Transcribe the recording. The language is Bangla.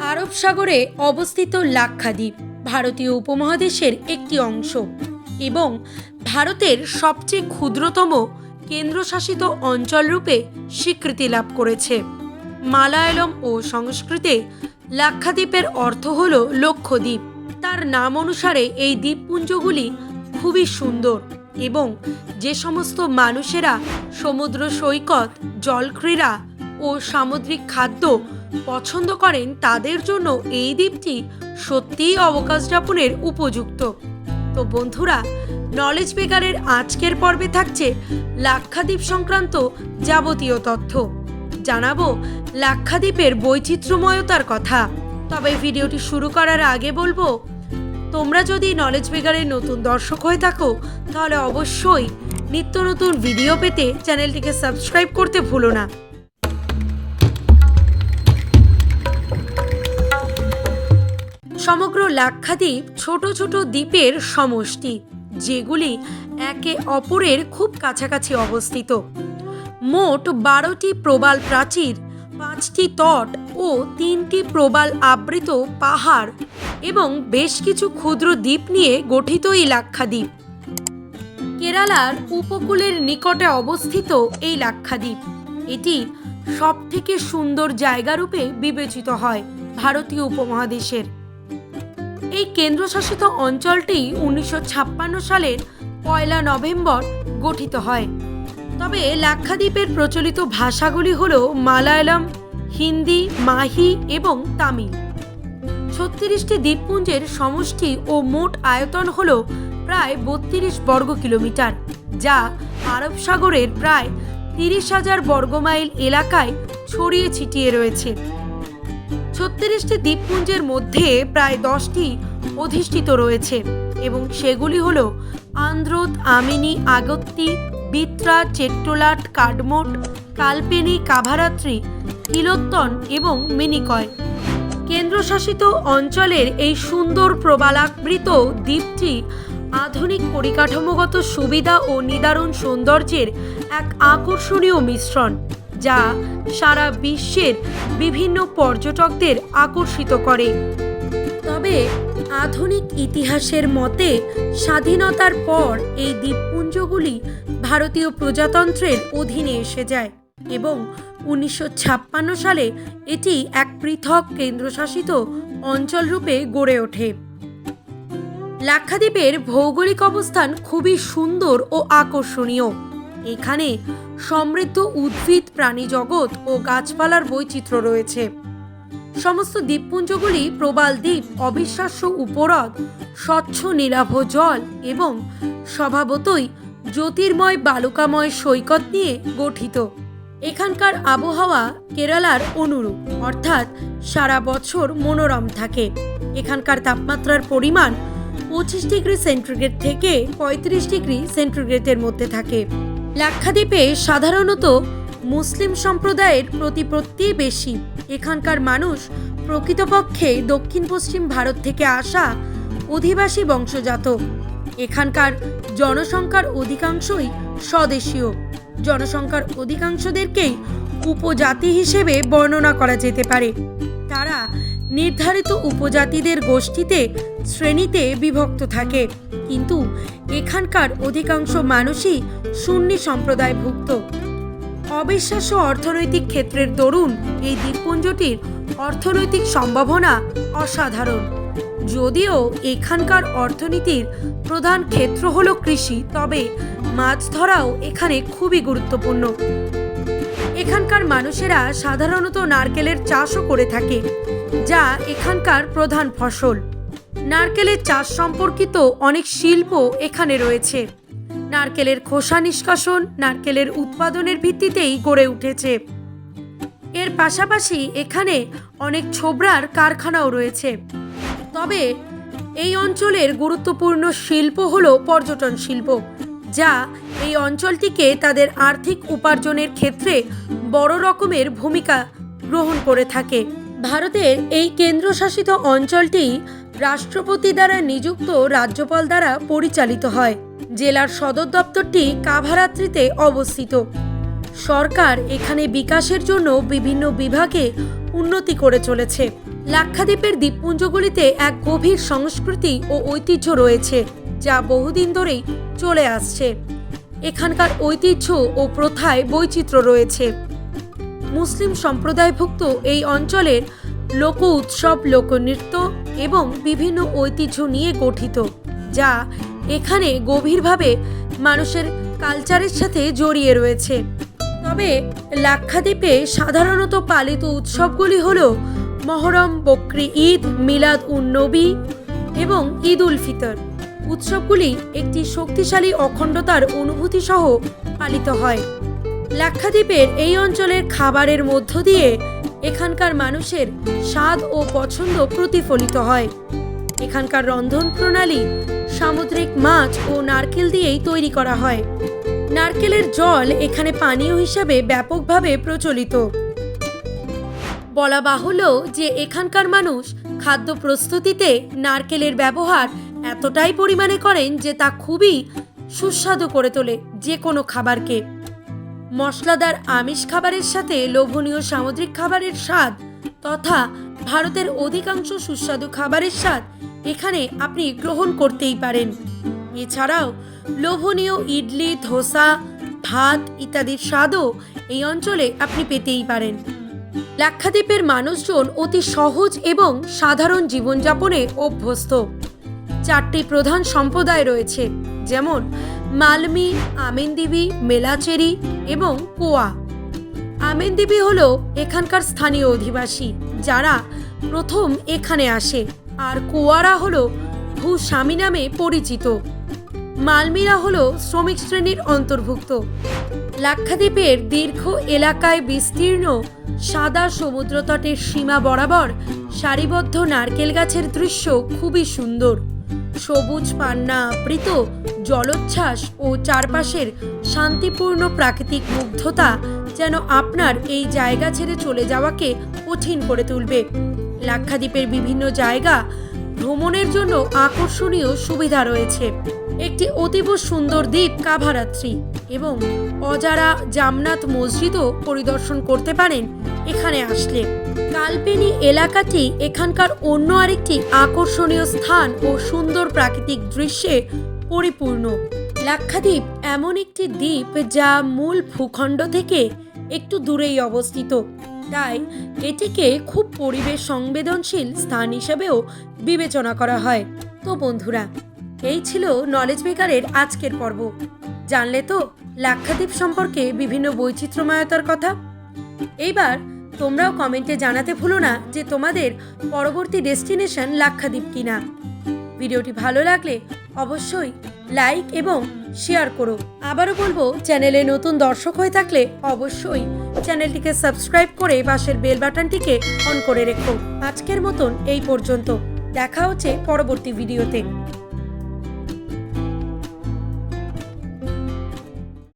আরব সাগরে অবস্থিত লাক্ষাদ্বীপ ভারতীয় উপমহাদেশের একটি অংশ এবং ভারতের সবচেয়ে ক্ষুদ্রতম কেন্দ্রশাসিত অঞ্চল রূপে স্বীকৃতি লাভ করেছে। মালায়ালম ও সংস্কৃতে লাক্ষাদ্বীপের অর্থ হল লক্ষদ্বীপ। তার নাম অনুসারে এই দ্বীপপুঞ্জগুলি খুবই সুন্দর এবং যে সমস্ত মানুষেরা সমুদ্র সৈকত, জলক্রীড়া ও সামুদ্রিক খাদ্য পছন্দ করেন তাদের জন্য এই দ্বীপটি সত্যিই অবকাশ যাপনের উপযুক্ত। তো বন্ধুরা নলেজ বেকারের আজকের পর্বে থাকছে লাক্ষাদ্বীপ সংক্রান্ত যাবতীয় তথ্য। জানাব লাক্ষাদ্বীপের বৈচিত্র্যময়তার কথা। তবে ভিডিওটি শুরু করার আগে বলব, তোমরা যদি নলেজ বেগারের নতুন দর্শক হয়ে থাকো, তাহলে অবশ্যই নিত্য নতুন ভিডিও পেতে চ্যানেলটিকে সাবস্ক্রাইব করতে ভুলো না। সমগ্র লাক্ষাদ্বীপ ছোট ছোট দ্বীপের সমষ্টি, যেগুলি একে অপরের খুব কাছাকাছি অবস্থিত। মোট বারোটি প্রবাল প্রাচীর, পাঁচটি তট ও তিনটি প্রবাল আবৃত পাহাড় এবং বেশ কিছু ক্ষুদ্র দ্বীপ নিয়ে গঠিত এই লাক্ষাদ্বীপ। কেরালার উপকূলের নিকটে অবস্থিত এই লাক্ষাদ্বীপ, এটি সব থেকে সুন্দর জায়গারূপে বিবেচিত হয় ভারতীয় উপমহাদেশের। এই কেন্দ্রশাসিত অঞ্চলটি উনিশশো ছাপ্পান্ন সালের পয়লা নভেম্বর গঠিত হয়। তবে লাক্ষাদ্বীপের প্রচলিত ভাষাগুলি হল মালায়ালাম, হিন্দি, মাহি এবং তামিল। ছত্রিশটি দ্বীপপুঞ্জের সমষ্টি ও মোট আয়তন হল প্রায় বত্রিশ বর্গ কিলোমিটার, যা আরব সাগরের প্রায় তিরিশ হাজার বর্গমাইল এলাকায় ছড়িয়ে ছিটিয়ে রয়েছে। ছত্রিশটি দ্বীপপুঞ্জের মধ্যে প্রায় দশটি অধিষ্ঠিত রয়েছে এবং সেগুলি হল আন্দ্রোত আমিনি আগত্তি বিত্রা, চেট্টোলাট, কাডমোট, কালপেনি, কাভারাত্রি কিলোত্তন এবং মিনিকয়। কেন্দ্রশাসিত অঞ্চলের এই সুন্দর প্রবালাকৃত দ্বীপটি আধুনিক পরিকাঠামোগত সুবিধা ও নিদারুণ সৌন্দর্যের এক আকর্ষণীয় মিশ্রণ। যা সারা বিশ্বের বিভিন্ন পর্যটকদের আকর্ষিত করে। তবে আধুনিক ইতিহাসের মতে স্বাধীনতার পর এই দ্বীপপুঞ্জগুলি ভারতীয় প্রজাতন্ত্রের অধীনে এসে যায় এবং উনিশশো ছাপ্পান্ন সালে এটি এক পৃথক কেন্দ্রশাসিত অঞ্চল রূপে গড়ে ওঠে। লাক্ষাদ্বীপের ভৌগোলিক অবস্থান খুবই সুন্দর ও আকর্ষণীয়। এখানে সমৃদ্ধ উদ্ভিদ, প্রাণী জগৎ ও গাছপালার বৈচিত্র্য রয়েছে। সমস্ত দ্বীপপুঞ্জগুলি প্রবাল দ্বীপ, অবিশ্বাস্য উপরদ, স্বচ্ছ নীলাভ জল এবং স্বভাবতই জ্যোতির্ময়, বালুকাময় সৈকত নিয়ে গঠিত। এখানকার আবহাওয়া কেরালার অনুরূপ, অর্থাৎ সারা বছর মনোরম থাকে। এখানকার তাপমাত্রার পরিমাণ পঁচিশ ডিগ্রি সেন্টিগ্রেড থেকে পঁয়ত্রিশ ডিগ্রি সেন্টিগ্রেডের মধ্যে থাকে। লাক্ষাদ্বীপে সাধারণত মুসলিম সম্প্রদায়ের প্রতিপত্তি বেশি। এখানকার মানুষ প্রকৃতপক্ষে দক্ষিণ পশ্চিম ভারত থেকে আসা অধিবাসী বংশজাত। এখানকার জনসংখ্যার অধিকাংশই স্বদেশীয়। জনসংখ্যার অধিকাংশদেরকেই উপজাতি হিসেবে বর্ণনা করা যেতে পারে। তারা নির্ধারিত উপজাতিদের গোষ্ঠীতে শ্রেণীতে বিভক্ত থাকে। কিন্তু এখানকার অধিকাংশ মানুষই সুন্নি সম্প্রদায়ভুক্ত। অবিশ্বাস্য অর্থনৈতিক ক্ষেত্রের দরুন এই দ্বীপপুঞ্জটির অর্থনৈতিক সম্ভাবনা অসাধারণ। যদিও এখানকার অর্থনীতির প্রধান ক্ষেত্র হল কৃষি, তবে মাছ ধরাও এখানে খুবই গুরুত্বপূর্ণ। এখানকার মানুষেরা সাধারণত নারকেলের চাষও করে থাকে, যা এখানকার প্রধান ফসল। নারকেলের চাষ সম্পর্কিত অনেক শিল্প এখানে রয়েছে। নারকেলের খোসা নিষ্কাশন, নারকেলের উৎপাদনের ভিত্তিতেই গড়ে উঠেছে। এর পাশাপাশি এখানে অনেক ছোবরার কারখানাও রয়েছে। তবে এই অঞ্চলের গুরুত্বপূর্ণ শিল্প হল পর্যটন শিল্প, যা এই অঞ্চলটিকে তাদের আর্থিক উপার্জনের ক্ষেত্রে বড় রকমের ভূমিকা গ্রহণ করে থাকে। ভারতের এই কেন্দ্রশাসিত অঞ্চলটি রাষ্ট্রপতি দ্বারা নিযুক্ত রাজ্যপাল দ্বারা পরিচালিত হয়। জেলার সদর দপ্তরটি কাভারাত্রিতে অবস্থিত। সরকার এখানে বিকাশের জন্য বিভিন্ন বিভাগে উন্নতি করে চলেছে। লাক্ষাদ্বীপের দ্বীপপুঞ্জগুলিতে এক গভীর সংস্কৃতি ও ঐতিহ্য রয়েছে, যা বহুদিন ধরেই চলে আসছে। এখানকার ঐতিহ্য ও প্রথায় বৈচিত্র্য রয়েছে। মুসলিম সম্প্রদায়ভুক্ত এই অঞ্চলের লোক উৎসব লোকনৃত্য এবং বিভিন্ন ঐতিহ্য নিয়ে গঠিত, যা এখানে গভীরভাবে মানুষের কালচারের সাথে জড়িয়ে রয়েছে। তবে লাক্ষাদ্বীপে সাধারণত পালিত উৎসবগুলি হল মহরম, বকরি ঈদ, মিলাদ উন নবী এবং ঈদ উল ফিতর। উৎসবগুলি একটি শক্তিশালী অখণ্ডতার অনুভূতি সহ পালিত হয়। লাক্ষাদ্বীপের এই অঞ্চলের খাবারের মধ্য দিয়ে এখানকার মানুষের স্বাদ ও পছন্দ প্রতিফলিত হয়। এখানকার রন্ধন প্রণালী সামুদ্রিক মাছ ও নারকেল দিয়েই তৈরি করা হয়। নারকেলের জল এখানে পানীয় হিসাবে ব্যাপকভাবে প্রচলিত। বলা বাহুল্য যে এখানকার মানুষ খাদ্য প্রস্তুতিতে নারকেলের ব্যবহার এতটাই পরিমাণে করেন যে তা খুবই সুস্বাদু করে তোলে যে কোনো খাবারকে। মশলাদার আমিষ খাবারের সাথে লোভনীয় সামুদ্রিক খাবারের স্বাদ তথা ভারতের অধিকাংশ সুস্বাদু খাবারের স্বাদ এখানে আপনি গ্রহণ করতেই পারেন। এছাড়াও লোভনীয় ইডলি, ধোসা, ভাত ইত্যাদির স্বাদও এই অঞ্চলে আপনি পেতেই পারেন। লাক্ষাদ্বীপের মানুষজন অতি সহজ এবং সাধারণ জীবনযাপনে অভ্যস্ত। চারটি প্রধান সম্প্রদায় রয়েছে, যেমন মালমি, আমেনদিবি, মেলাচেরি এবং কোয়া। আমেনদিবি হল এখানকার স্থানীয় অধিবাসী, যারা প্রথম এখানে আসে, আর কোয়ারা হল ভূস্বামী নামে পরিচিত। মালমিরা হল শ্রমিক শ্রেণির অন্তর্ভুক্ত। লাক্ষাদ্বীপের দীর্ঘ এলাকায় বিস্তীর্ণ সাদা সমুদ্রতটের সীমা বরাবর সারিবদ্ধ নারকেল গাছের দৃশ্য খুবই সুন্দর। সবুজ পান্না আবৃত জলোচ্ছ্বাস ও চারপাশের শান্তিপূর্ণ প্রাকৃতিক মুগ্ধতা যেন আপনার এই জায়গা ছেড়ে চলে যাওয়াকে কঠিন করে তুলবে। লাক্ষাদ্বীপের বিভিন্ন জায়গা ভ্রমণের জন্য আকর্ষণীয় সুবিধা রয়েছে। একটি অতীব সুন্দর দ্বীপ কাভারাত্রি এবং অজারা জামনাথ মসজিদও পরিদর্শন করতে পারেন এখানে আসলে। কালপেনি এলাকাটি এখানকার অন্য আরেকটি আকর্ষণীয় স্থান ও সুন্দর প্রাকৃতিক দৃশ্যে পরিপূর্ণ। লাক্ষাদ্বীপ এমন একটি দ্বীপ যা মূল ভূখণ্ড থেকে একটু দূরেই অবস্থিত। তাই এটিকে খুব পরিবেশ সংবেদনশীল স্থান হিসেবেও বিবেচনা করা হয়। তো বন্ধুরা, এই ছিল নলেজ বেকারের আজকের পর্ব। জানলে তো লাক্ষাদ্বীপ সম্পর্কে বিভিন্ন বৈচিত্র্যময়তার কথা? এইবার তোমরাও কমেন্টে জানাতে ভুলো না যে তোমাদের পরবর্তী ডেস্টিনেশন লাক্ষাদ্বীপ কিনা। ভিডিওটি ভালো লাগলে অবশ্যই লাইক এবং শেয়ার করো। আবারও বলব, চ্যানেলে নতুন দর্শক হয়ে থাকলে অবশ্যই চ্যানেলটিকে সাবস্ক্রাইব করে পাশের বেল বাটনটিকে অন করে রেখো। আজকের মতন এই পর্যন্ত। দেখা হচ্ছে পরবর্তী ভিডিওতে।